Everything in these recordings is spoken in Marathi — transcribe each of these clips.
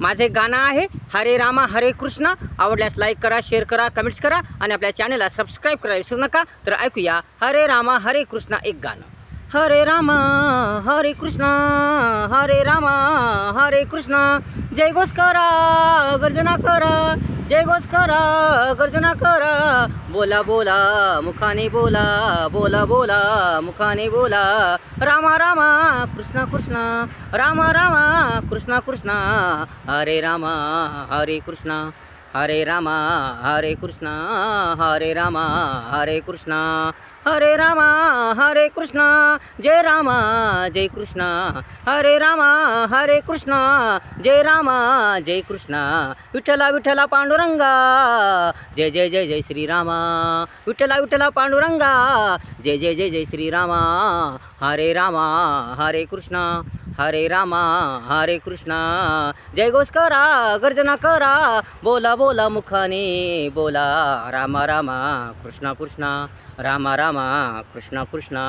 माझे गाणं आहे हरे रामा हरे कृष्णा. आवडल्यास लाईक करा शेअर करा कमेंट्स करा आणि आपल्या चॅनलला सबस्क्राईब करा विसरू नका. तर ऐकूया हरे रामा हरे कृष्णा एक गाणं. हरे रामा हरे कृष्णा हरे रामा हरे कृष्णा. जय घोष करा गर्जना करा. जय घोष करा गर्जना करा. बोला बोला मुखाने बोला बोला बोला मुखाने बोला. रामा रामा कृष्णा कृष्णा. रामा रामा कृष्णा कृष्णा. हरे रामा हरे कृष्णा. हरे रामा हरे कृष्णा. हरे रामा हरे कृष्णा. हरे रामा हरे कृष्णा जय रामा जय कृष्णा. हरे रामा हरे कृष्णा जय रामा जय कृष्णा. विठ्ठला विठ्ठला पांडुरंगा जय जय जय जय श्रीरामा. विठ्ठला विठ्ठला पांडुरंगा जय जय जय जय श्रीरामा. हरे रामा हरे कृष्णा हरे रामा हरे कृष्णा. जय घोष करा गर्जना करा बोला बोला मुखाने बोला. रामा रामा कृष्णा कृष्णा. रामा रामा कृष्णा कृष्णा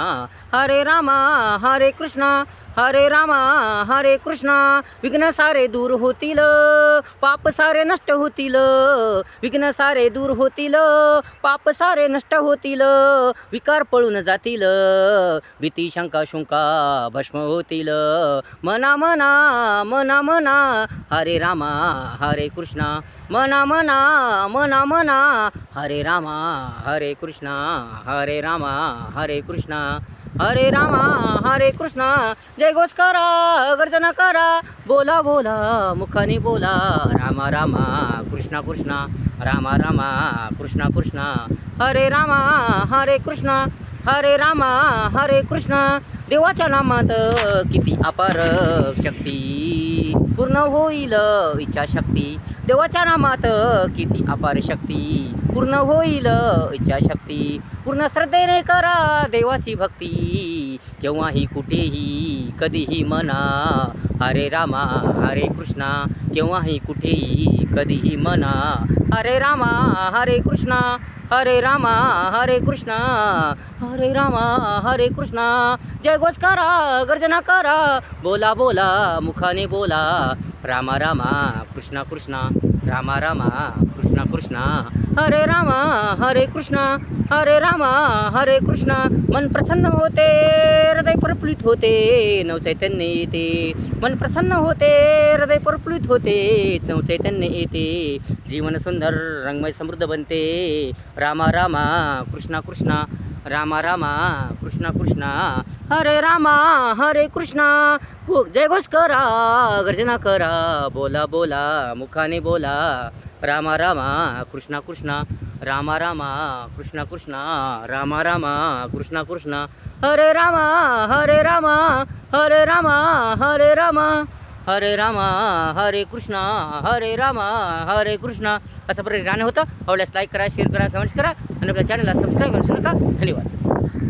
हरे रामा हरे कृष्णा हरे रामा हरे कृष्णा विघ्न सारे दूर होतील पाप सारे नष्ट होतील विघ्न सारे दूर होतील पाप सारे नष्ट होतील विकार पळून जातील भीती शंका शुंका भस्म होतील. मना मना मना मना हरे रामा हरे कृष्णा. मना मना मना मना हरे रामा हरे कृष्णा हरे रामा हरे कृष्णा. हरे रामा हरे कृष्णा जय घोष करा गर्जना करा. बोला बोला मुखाने बोला. रामा रामा कृष्णा कृष्णा. रामा रामा कृष्णा कृष्णा. हरे रामा हरे कृष्णा. हरे रामा हरे कृष्णा. देवाच्या नामात किती अपार शक्ती. पूर्ण होईल इच्छाशक्ती. देवाच्या नामात किती अपार शक्ती. पूर्ण होईल इच्छाशक्ती. पूर्ण श्रद्धेने करा देवाची भक्ती. केव्हाही कुठेही कधीही म्हणा हरे रामा हरे कृष्णा. केव्हाही कुठेही कधीही म्हणा हरे रामा हरे कृष्णा हरे रामा हरे कृष्णा. हरे रामा हरे कृष्णा. जय घोष करा गर्जना करा. बोला बोला मुखाने बोला. रामा रामा कृष्णा कृष्णा. रामा रामा कृष्णा कृष्णा हरे रामा हरे कृष्णा हरे रामा हरे कृष्णा मन प्रसन्न होते हृदय प्रफुल्लित होते नवचैतन्य येते. मन प्रसन्न होते हृदय प्रफुल्लित होते नवचैतन्य येते. जीवन सुंदर रंगमय समृद्ध बनते. रामा रामा कृष्णा कृष्णा रामा रामा कृष्णा कृष्णा हरे रामा हरे कृष्णा. जय घोष करा गर्जना करा बोला बोला मुखाने बोला. रामा रामा कृष्णा कृष्णा रामा रामा कृष्णा कृष्णा रामा रामा कृष्णा कृष्णा. हरे रामा हरे रामा हरे रामा हरे रामा. हरे रामा हरे कृष्णा हरे रामा हरे कृष्णा. असं प्रकारे गाणं होतं. आवडल्यास लाईक करा शेअर करा कमेंट्स करा. आणि आपल्या चॅनलला सबस्क्राईब करू नका. धन्यवाद.